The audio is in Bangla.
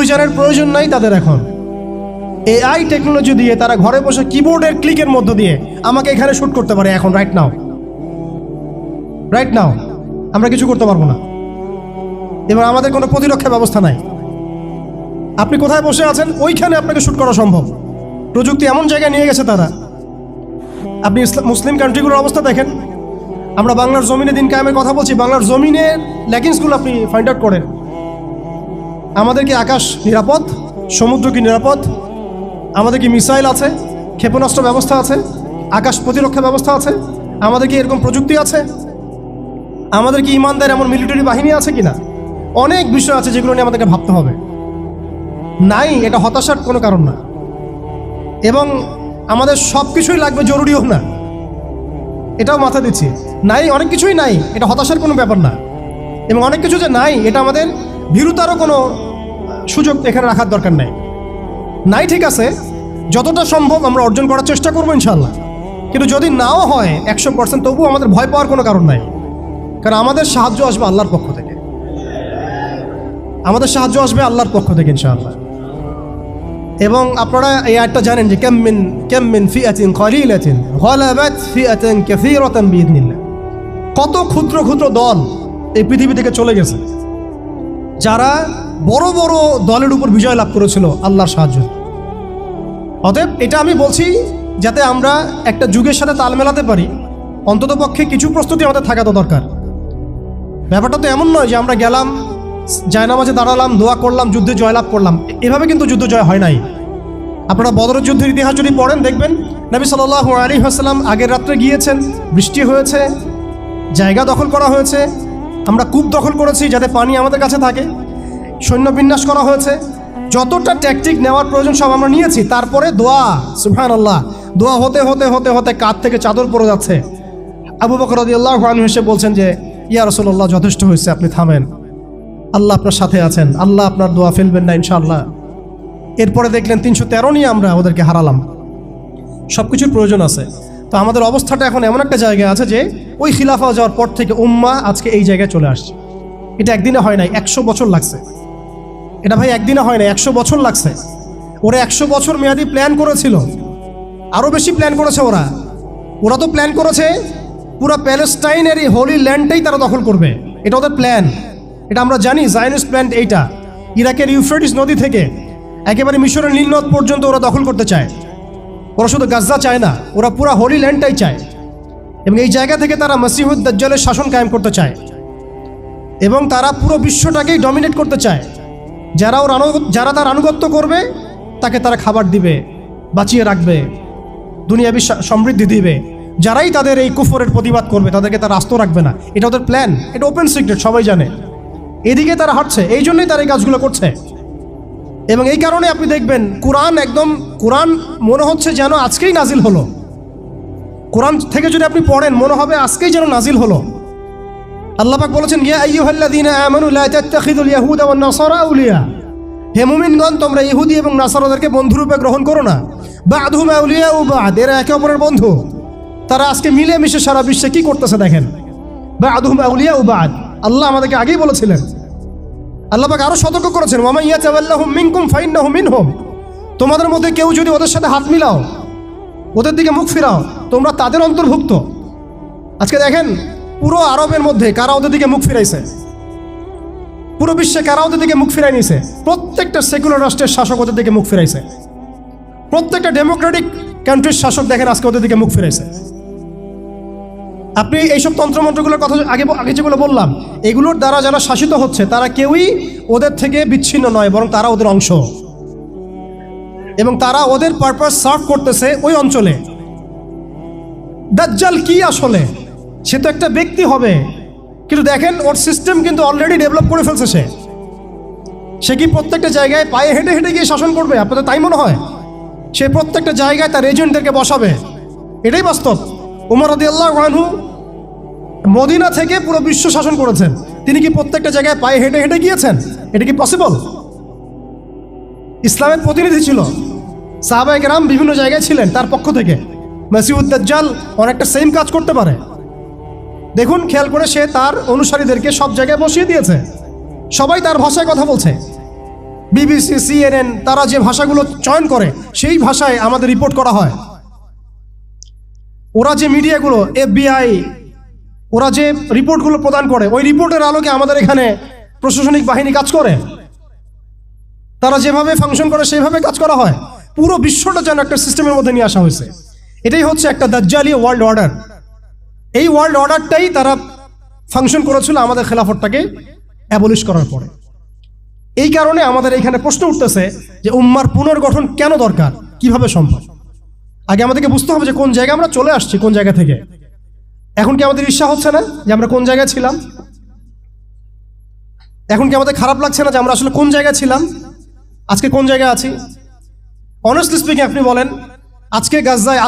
বিচারের প্রয়োজন নাই তাদের এখন। এআই টেকনোলজি দিয়ে তারা ঘরে বসে কিবোর্ডের ক্লিকের মধ্য দিয়ে আমাকে এখানে শুট করতে পারে এখন রাইট নাও রাইট নাও আমরা কিছু করতে পারব না। এবার আমাদের কোনো প্রতিরক্ষা ব্যবস্থা নাই। আপনি কোথায় বসে আছেন? ওইখানে আপনাকে শুট করা সম্ভব। প্রযুক্তি এমন জায়গায় নিয়ে গেছে তারা। আপনি মুসলিম কান্ট্রিগুলোর অবস্থা দেখেন। আমরা বাংলার জমিনে দিন কায়েমের কথা বলছি। বাংলার জমিনের ল্যাকিংসগুলো আপনি ফাইন্ড আউট করেন। আমাদের কি আকাশ নিরাপদ, সমুদ্র কি নিরাপদ? আমাদের কি মিসাইল আছে? ক্ষেপণাস্ত্র ব্যবস্থা আছে? আকাশ প্রতিরক্ষা ব্যবস্থা আছে? আমাদের কি এরকম প্রযুক্তি আছে? আমাদের কি ইমানদার এমন মিলিটারি বাহিনী আছে কিনা? অনেক বিষয় আছে যেগুলো নিয়ে আমাদেরকে ভাবতে হবে। নাই, এটা হতাশার কোনো কারণ না। এবং আমাদের সব কিছুই লাগবে জরুরিও না। এটাও মাথা দিচ্ছি। নাই, অনেক কিছুই নাই, এটা হতাশার কোনো ব্যাপার না। এবং অনেক কিছু যে নাই, এটা আমাদের ভীরুতারও কোনো সুযোগ এখানে রাখার দরকার নাই। নাই ঠিক আছে, যতটা সম্ভব আমরা অর্জন করার চেষ্টা করব ইনশাল্লাহ কিন্তু যদি নাও হয় একশো পার্সেন্ট তবুও আমাদের ভয় পাওয়ার কোনো কারণ নাই। কারণ আমাদের সাহায্য আসবে আল্লাহর পক্ষ থেকে। আমাদের সাহায্য আসবে আল্লাহর পক্ষ থেকে ইনশাআল্লাহ। এবং আপনারা এই আয়টা জানেন যে কেমমিন কেমমিন ফিয়াতিন কলিলাতিন গলাবাত ফিয়াতিন কাসীরাতান বিইذنিল্লাহ কত ক্ষুদ্র ক্ষুদ্র দল এই পৃথিবী থেকে চলে গেছে। যারা বড় বড় দলের উপর বিজয় লাভ করেছিল, আল্লাহর সাহায্য। অতএব এটা আমি বলছি যাতে আমরা একটা যুগের সাথে তাল মেলাতে পারি। অন্তত পক্ষে কিছু প্রস্তুতি আমাদের থাকা তো দরকার। ব্যাপারটা তো এমন নয় যে আমরা গেলাম, জায়নামাজে দাঁড়ালাম, দোয়া করলাম, যুদ্ধে জয়লাভ করলাম। এভাবে কিন্তু যুদ্ধ জয় হয় নাই। আপনারা বদরের যুদ্ধের ইতিহাস যদি পড়েন, দেখবেন নবী সাল আলী হাসলাম আগের রাত্রে গিয়েছেন, বৃষ্টি হয়েছে, জায়গা দখল করা হয়েছে আমরা কূপ দখল করেছি যাতে পানি আমাদের কাছে থাকে। সৈন্য বিন্যাস করা হয়েছে। যতটা ট্যাকটিক নেওয়ার প্রয়োজন সব আমরা নিয়েছি। তারপরে দোয়া সুফহান আল্লাহ দোয়া হতে হতে হতে হতে কাত থেকে চাদর পড়ে যাচ্ছে। আবু বকর আল্লাহ এসে বলছেন যে, ইয়া রসল্লাহ যথেষ্ট হয়েছে, আপনি থামেন। আল্লাহ আপনার সাথে আছেন। আল্লাহ আপনার দোয়া ফেলবেন না, ইনশাআল্লাহ। এরপরে দেখলেন তিনশো তেরো নিয়ে আমরা ওদেরকে হারালাম। সব কিছুর প্রয়োজন আছে। তো আমাদের অবস্থাটা এখন এমন একটা জায়গায় আছে যে ওই খিলাফা যাওয়ার পর থেকে উম্মা আজকে এই জায়গায় চলে আসছে। এটা একদিনে হয় নাই, একশো বছর লাগছে। এটা ভাই একদিনে হয় না একশো বছর লাগছে। ওরা একশো বছর মেয়াদি প্ল্যান করেছিল। আরও বেশি প্ল্যান করেছে ওরা। ওরা তো প্ল্যান করেছে, পুরো প্যালেস্টাইনের এই হোলি ল্যান্ডটাই তারা দখল করবে। এটা ওদের প্ল্যান এটা আমরা জানি জাইনিস প্ল্যান এইটা। ইরাকের ইউফ্রেটিস নদী থেকে, একেবারে মিশরের নীলনদ পর্যন্ত ওরা দখল করতে চায়। ওরা শুধু গাজা চায় না, ওরা পুরো হোলি ল্যান্ডটাই চায়। এবং এই জায়গা থেকে তারা মাসিহুদ শাসন কায়েম করতে চায়। এবং তারা পুরো বিশ্বটাকেই ডমিনেট করতে চায়। যারা ওর যারা তার আনুগত্য করবে, তাকে তারা খাবার দিবে, বাঁচিয়ে রাখবে, দুনিয়াবি সমৃদ্ধি দিবে। যারাই তাদের এই কুফরের প্রতিবাদ করবে, তাদেরকে তারা আস্ত রাখবে না। এটা ওদের প্ল্যান এটা ওপেন সিক্রেট সবাই জানে। এদিকে তারা হাঁটছে, এই জন্যই তারা এই কাজগুলো করছে। এবং এই কারণে আপনি দেখবেন কোরআন একদম, কোরআন মনে হচ্ছে যেন আজকেই নাজিল হলো। কোরআন থেকে যদি আপনি পড়েন, মনে হবে আজকেই যেন নাজিল হলো। আল্লাহ পাক বলেছেন, ইয়া হে মুমিনগণ, তোমরা ইহুদি এবং নাসারাদেরকে বন্ধুরূপে গ্রহণ করো না। বা বাদহুম আউলিয়া ও বাদ, এরা একে অপরের বন্ধু। তারা আজকে মিলে মিশে সারা বিশ্বে কি করতেছে দেখেন। বা বাদহুম আউলিয়া ও বাদ। আল্লাহ আমাদেরকে আগেই বলেছিলেন আল্লাহ পাক আরও সতর্ক করেছেন ওয়ামান ইয়াতাওয়াল্লাহুম মিনকুম ফাইন্নাহু মিনহুম। তোমাদের মধ্যে কেউ যদি ওদের সাথে হাত মিলাও, ওদের দিকে মুখ ফিরাও, তোমরা তাদের অন্তর্ভুক্ত। আজকে দেখেন, পুরো আরবের মধ্যে কারা ওদের দিকে মুখ ফিরাইছে? পুরো বিশ্বে কারা ওদের দিকে মুখ ফিরাই নিয়েছে প্রত্যেকটা সেকুলার রাষ্ট্রের শাসক ওদের দিকে মুখ ফিরাইছে। প্রত্যেকটা ডেমোক্রেটিক কান্ট্রির শাসক দেখেন আজকে ওদের দিকে মুখ ফিরাইছে। আপনি এইসব তন্ত্রমন্ত্রগুলোর কথা আগে আগে যেগুলো বললাম, এগুলোর দ্বারা যারা শাসিত হচ্ছে, তারা কেউই ওদের থেকে বিচ্ছিন্ন নয়, বরং তারা ওদের অংশ। এবং তারা ওদের পারপাস সার্ভ করতেছে ওই অঞ্চলে। দাজ্জাল কি আসলে? সে তো একটা ব্যক্তি হবে। কিন্তু দেখেন, ওর সিস্টেম কিন্তু অলরেডি ডেভেলপ করে ফেলছে সে। সে কি প্রত্যেকটা জায়গায় পায়ে হেঁটে হেঁটে গিয়ে শাসন করবে? আপনাদের তাই মনে হয়? সে প্রত্যেকটা জায়গায় তার এজেন্টদেরকে বসাবে। এটাই বাস্তব। উমর রদি আল্লাহ রানহু মদিনা থেকে পুরো বিশ্ব শাসন করেছেন। তিনি কি প্রত্যেকটা জায়গায় পায়ে হেঁটে হেঁটে গিয়েছেন? এটা কি পসিবল ইসলামের প্রতিনিধি ছিল। সাহাবাহিক রাম বিভিন্ন জায়গায় ছিলেন তার পক্ষ থেকে। মাসিউদ্দাজ্জাল অনেকটা সেম কাজ করতে পারে। দেখুন, খেয়াল করে সে তার অনুসারীদেরকে সব জায়গায় বসিয়ে দিয়েছে। সবাই তার ভাষায় কথা বলছে। বিবিসি, সিএনএন, তারা যে ভাষাগুলো চয়ন করে, সেই ভাষায় আমাদের রিপোর্ট করা হয়। ওরা যে মিডিয়াগুলো, এফবিআই, ওরা যে রিপোর্টগুলো প্রদান করে, ওই রিপোর্টের আলোকে আমাদের এখানে প্রশাসনিক বাহিনী কাজ করে। তারা যেভাবে ফাংশন করে, সেইভাবে কাজ করা হয়। পুরো বিশ্বটা যেন একটা সিস্টেমের মধ্যে নিয়ে আসা হয়েছে। এটাই হচ্ছে একটা দাজ্জালীয় ওয়ার্ল্ড অর্ডার এই ওয়ার্ল্ড অর্ডারটাই তারা ফাংশন করেছিল আমাদের খেলাফতটাকে অ্যাবলিশ করার পরে। এই কারণে আমাদের এখানে প্রশ্ন উঠতেছে যে উম্মার পুনর্গঠন কেন দরকার? কীভাবে সম্ভব? আগে আমাদেরকে বুঝতে হবে যে কোন জায়গায় আমরা চলে আসছি, কোন জায়গা থেকে। এখন কি আমাদের ঈর্ষা হচ্ছে না যে আমরা কোন জায়গায় ছিলাম? এখন কি আমাদের খারাপ লাগছে না যে আমরা আসলে কোন জায়গায় ছিলাম? আজকে কোন জায়গায় আছি? অনেস্টলি স্পিকিং আপনি বলেন, আজকে গাজায়